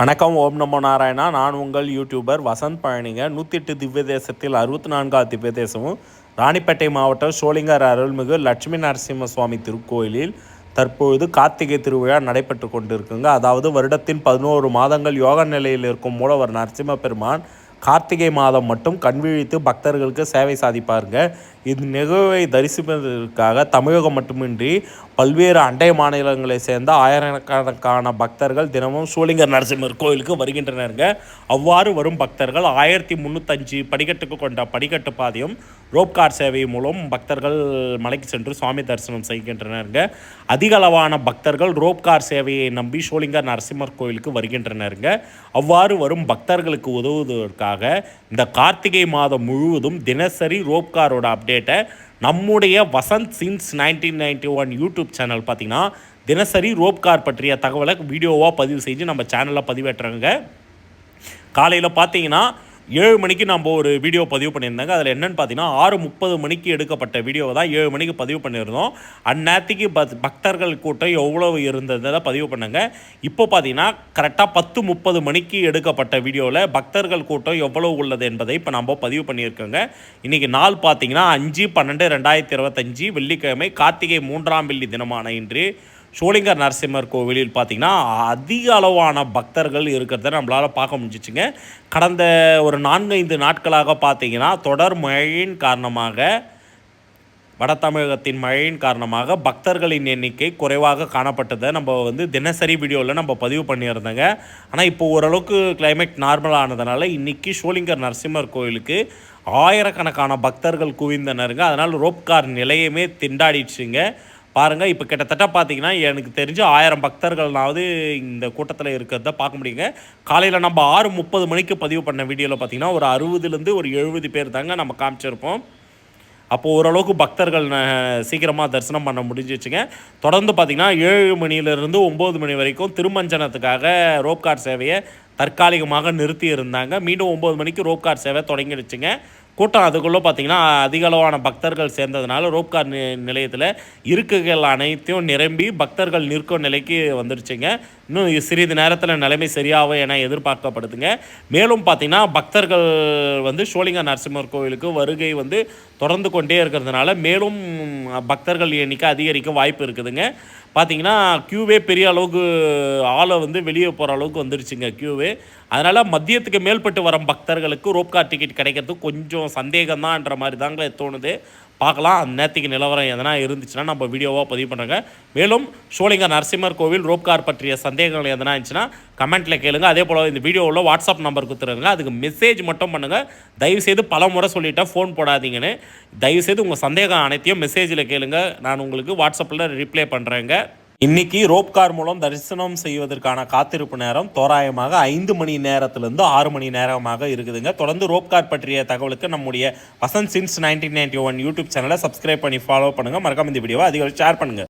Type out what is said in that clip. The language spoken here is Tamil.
வணக்கம் ஓம் நமோ நாராயணா. நான் உங்கள் யூடியூபர் வசந்த் பழனிங்க. நூற்றி எட்டு திவ்ய தேசத்தில் அறுபத்தி நான்காவது திவ்ய தேசமும் ராணிப்பேட்டை மாவட்டம் சோளிங்கர் அருள்மிகு லட்சுமி நரசிம்ம சுவாமி திருக்கோயிலில் தற்பொழுது கார்த்திகை திருவிழா நடைபெற்று கொண்டிருக்குங்க. அதாவது வருடத்தின் பதினோரு மாதங்கள் யோக நிலையில் இருக்கும் மூலவர் நரசிம்ம பெருமான் கார்த்திகை மாதம் மட்டும் கண்விழித்து பக்தர்களுக்கு சேவை சாதிப்பாருங்க. இந்நிகழ்வை தரிசிப்பதற்காக தமிழகம் மட்டுமின்றி பல்வேறு அண்டை மாநிலங்களை சேர்ந்த ஆயிரக்கணக்கான பக்தர்கள் தினமும் சூளிங்கர் நரசிம்மர் கோயிலுக்கு வருகின்றனருங்க. அவ்வாறு வரும் பக்தர்கள் ஆயிரத்தி முந்நூற்றஞ்சு படிக்கட்டுக்கு கொண்ட படிக்கட்டு பாதையும் ரோப்கார் சேவை மூலம் பக்தர்கள் மலைக்கு சென்று சுவாமி தரிசனம் செய்கின்றனருங்க. அதிக அளவான பக்தர்கள் ரோப்கார் சேவையை நம்பி சோளிங்கர் நரசிம்மர் கோயிலுக்கு வருகின்றனருங்க. அவ்வாறு வரும் பக்தர்களுக்கு உதவுவதற்காக இந்த கார்த்திகை மாதம் முழுவதும் தினசரி ரோப்காரோட அப்டேட்டை நம்முடைய Vasanth since nineteen ninety one YouTube channel பார்த்தீங்கன்னா தினசரி ரோப்கார் பற்றிய தகவலை வீடியோவாக பதிவு செஞ்சு நம்ம சேனலில் பதிவேற்றுறாங்க. காலையில் பார்த்தீங்கன்னா ஏழு மணிக்கு நம்ம ஒரு வீடியோ பதிவு பண்ணியிருந்தாங்க. அதில் என்னென்னு பார்த்தீங்கன்னா ஆறு முப்பது மணிக்கு எடுக்கப்பட்ட வீடியோவை தான் ஏழு மணிக்கு பதிவு பண்ணியிருந்தோம். அந்நேரத்துக்கு பத் பக்தர்கள் கூட்டம் எவ்வளவு இருந்ததை பதிவு பண்ணுங்க. இப்போ பார்த்தீங்கன்னா கரெக்டாக பத்து முப்பது மணிக்கு எடுக்கப்பட்ட வீடியோவில் பக்தர்கள் கூட்டம் எவ்வளவு உள்ளது என்பதை இப்போ நம்ம பதிவு பண்ணியிருக்கோங்க. இன்றைக்கி நாள் பார்த்தீங்கன்னா அஞ்சு பன்னெண்டு ரெண்டாயிரத்தி இருபத்தஞ்சி வெள்ளிக்கிழமை கார்த்திகை மூன்றாம் வெள்ளி தினமான இன்று சோளிங்கர் நரசிம்மர் கோவிலில் பார்த்திங்கன்னா அதிக அளவான பக்தர்கள் இருக்கிறத நம்மளால் பார்க்க முடிஞ்சிச்சுங்க. கடந்த ஒரு நான்கைந்து நாட்களாக பார்த்திங்கன்னா தொடர் மழையின் காரணமாக வட தமிழகத்தின் மழையின் காரணமாக பக்தர்களின் எண்ணிக்கை குறைவாக காணப்பட்டதை நம்ம வந்து தினசரி வீடியோவில் நம்ம பதிவு பண்ணியிருந்தோங்க. ஆனால் இப்போ ஓரளவுக்கு கிளைமேட் நார்மல் ஆனதுனால இன்றைக்கி சோளிங்கர் நரசிம்மர் கோயிலுக்கு ஆயிரக்கணக்கான பக்தர்கள் குவிந்தனருங்க. அதனால் ரோப்கார் நிலையமே திண்டாடிடுச்சுங்க. பாருங்கள் இப்போ கிட்டத்தட்ட பார்த்தீங்கன்னா எனக்கு தெரிஞ்சு ஆயிரம் பக்தர்கள்னாவது இந்த கூட்டத்தில் இருக்கிறத பார்க்க முடியுங்க. காலையில் நம்ம ஆறு முப்பது மணிக்கு பதிவு பண்ண வீடியோவில் பார்த்தீங்கன்னா ஒரு அறுபதுலேருந்து ஒரு எழுபது பேர் தாங்க நம்ம காமிச்சிருப்போம். அப்போது ஓரளவுக்கு பக்தர்கள் சீக்கிரமாக தரிசனம் பண்ண முடிஞ்சிச்சுங்க. தொடர்ந்து பார்த்திங்கன்னா ஏழு மணிலேருந்து ஒம்பது மணி வரைக்கும் திருமஞ்சனத்துக்காக ரோப்கார் சேவையை தற்காலிகமாக நிறுத்தி இருந்தாங்க. மீண்டும் ஒம்பது மணிக்கு ரோப்கார் சேவை தொடங்கிடுச்சுங்க. கூட்டம் அதுக்குள்ளே பார்த்திங்கன்னா அதிக அளவான பக்தர்கள் சேர்ந்ததுனால ரோப்கார் நி நிலையத்தில் இருக்கைகள் அனைத்தையும் நிரம்பி பக்தர்கள் நிற்கும் நிலைக்கு வந்துடுச்சுங்க இன்னும் சிறிது நேரத்தில் நிலைமை சரியாகும் என எதிர்பார்க்கப்படுதுங்க. மேலும் பார்த்திங்கன்னா பக்தர்கள் வந்து சோழிங்க நரசிம்மர் கோவிலுக்கு வருகை வந்து தொடர்ந்து கொண்டே இருக்கிறதுனால மேலும் பக்தர்கள் எண்ணிக்கை அதிகரிக்க வாய்ப்பு இருக்குதுங்க. பார்த்தீங்கன்னா க்யூவே பெரிய அளவுக்கு ஆளை வந்து வெளியே போகிற அளவுக்கு வந்துருச்சுங்க க்யூவே அதனால் மதியத்துக்கு மேல்பட்டு வரும் பக்தர்களுக்கு ரோப்கார் டிக்கெட் கிடைக்கிறதுக்கு கொஞ்சம் சந்தேகம் தான்ன்ற மாதிரி தாங்க தோணுது. பார்க்கலாம். அந்த நேரத்துக்கு நிலவரம் எதனா இருந்துச்சுன்னா நம்ம வீடியோவாக பதிவு பண்ணுறோங்க மேலும் சோழிங்க நரசிம்மர் கோவில் ரோப்கார் பற்றிய சந்தேகங்கள் எதனா இருந்துச்சுன்னா கமெண்ட்டில் கேளுங்க. அதே போல் இந்த வீடியோவில் வாட்ஸ்அப் நம்பர் கொடுத்துருங்க. அதுக்கு மெசேஜ் மட்டும் பண்ணுங்கள் தயவுசெய்து பல முறை சொல்லிவிட்டேன் ஃபோன் போடாதீங்கன்னு. தயவுசெய்து உங்கள் சந்தேகம் அனைத்தையும் மெசேஜில் கேளுங்க. நான் உங்களுக்கு வாட்ஸ்அப்பில் ரிப்ளை பண்ணுறேங்க இன்னைக்கு ரோப்கார் மூலம் தரிசனம் செய்வதற்கான காத்திருப்பு நேரம் தோராயமாக ஐந்து மணி நேரத்திலிருந்து ஆறு மணி நேரமாக இருக்குதுங்க. தொடர்ந்து ரோப்கார் பற்றிய தகவலுக்கு நம்முடைய Vasanth since nineteen ninety one YouTube சேனலை சப்ஸ்கிரைப் பண்ணி ஃபாலோ பண்ணுங்கள் மறக்காம இந்த வீடியோவை அதிகம் ஷேர் பண்ணுங்கள்